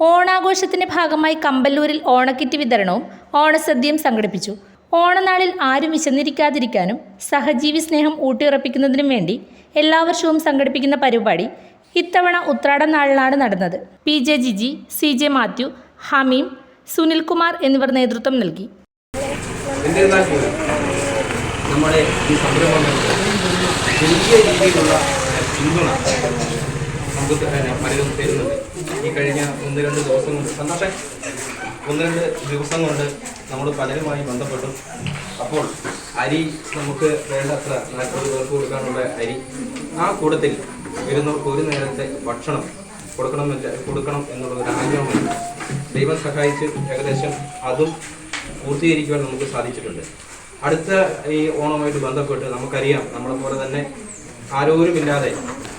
ഓണാഘോഷത്തിന്റെ ഭാഗമായി കമ്പല്ലൂരിൽ ഓണക്കിറ്റ് വിതരണവും ഓണസദ്യയും സംഘടിപ്പിച്ചു. ഓണനാളിൽ ആരും വിശന്നിരിക്കാതിരിക്കാനും സഹജീവി സ്നേഹം ഊട്ടിയുറപ്പിക്കുന്നതിനും വേണ്ടി എല്ലാ വർഷവും സംഘടിപ്പിക്കുന്ന പരിപാടി ഇത്തവണ ഉത്രാട നാളിലാണ് നടന്നത്. P J Giji C J Mathew Hameem Sunilkumar എന്നിവർ നേതൃത്വം നൽകി. എന്നിരുന്നാൽ പോലും നമ്മുടെ ഈ സംരംഭങ്ങൾക്ക് വലിയ രീതിയിലുള്ള പിന്തുണ നമുക്ക് പലരും തരുന്നുണ്ട്. ഈ കഴിഞ്ഞ ഒന്ന് രണ്ട് ദിവസം കൊണ്ട് സന്തോഷം. ഒന്ന് രണ്ട് ദിവസം കൊണ്ട് നമ്മൾ പലരുമായി ബന്ധപ്പെട്ടു. അപ്പോൾ അരി നമുക്ക് വേണ്ടത്ര നാൽപ്പത് പേർക്ക് കൊടുക്കാനുള്ള അരി ആ കൂട്ടത്തിൽ ഇരുന്നവർക്ക് ഒരു നേരത്തെ ഭക്ഷണം കൊടുക്കണമെന്നില്ല കൊടുക്കണം എന്നുള്ള ഒരു ആഗ്രഹമുണ്ട്. ദൈവം സഹായിച്ച് ഏകദേശം അതും പൂർത്തീകരിക്കുവാൻ നമുക്ക് സാധിച്ചിട്ടുണ്ട്. അടുത്ത ഈ ഓണവുമായിട്ട് ബന്ധപ്പെട്ട് നമുക്കറിയാം നമ്മളെ പോലെ തന്നെ ആരോരുമില്ലാതെ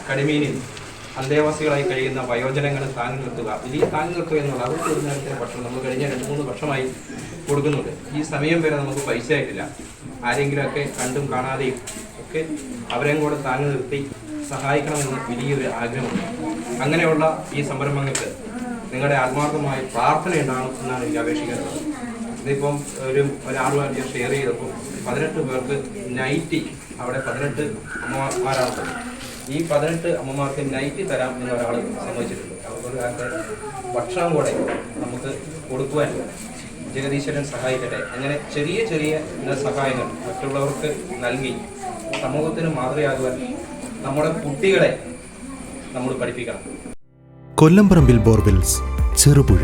കടിമീനിൽ അന്തേവാസികളായി കഴിയുന്ന വയോജനങ്ങൾ താങ്ങി നിർത്തുക. വലിയ താങ്ങി നിർത്തുക എന്നുള്ള അവർക്ക് ഒരു നേരത്തെ ഭക്ഷണം നമ്മൾ കഴിഞ്ഞ രണ്ട് മൂന്ന് വർഷമായി കൊടുക്കുന്നുണ്ട്. ഈ സമയം വരെ നമുക്ക് പൈസ ആയിട്ടില്ല ആരെങ്കിലുമൊക്കെ കണ്ടും കാണാതെയും ഒക്കെ അവരെയും കൂടെ താങ്ങി നിർത്തി സഹായിക്കണമെന്ന് വലിയൊരു ആഗ്രഹമുണ്ട്. അങ്ങനെയുള്ള ഈ സംരംഭങ്ങൾക്ക് നിങ്ങളുടെ ആത്മാർത്ഥമായ പ്രാർത്ഥന ഉണ്ടാകണം എന്നാണ് എനിക്ക് അപേക്ഷിക്കുന്നത് ഇതിപ്പം ഒരു ഒരാളുമായിട്ട് ഞാൻ ഷെയർ ചെയ്തപ്പോൾ പതിനെട്ട് പേർക്ക് നൈറ്റി അവിടെ പതിനെട്ട് അമ്മമാരാണ്. ഈ പതിനെട്ട് അമ്മമാർക്ക് നൈറ്റി തരാം എന്ന് ഒരാൾ സമ്മതിച്ചിട്ടുണ്ട്. കാലത്തെ ഭക്ഷണം കൂടെ നമുക്ക് കൊടുക്കുവാൻ ജഗദീശ്വരൻ സഹായിക്കട്ടെ. അങ്ങനെ ചെറിയ ചെറിയ സഹായങ്ങൾ മറ്റുള്ളവർക്ക് നൽകി സമൂഹത്തിന് മാതൃകയാകുവാൻ നമ്മുടെ കുട്ടികളെ നമ്മൾ പഠിപ്പിക്കണം. കൊല്ലംപറമ്പിൽ ബോർവെൽസ് ചെറുപുഴ.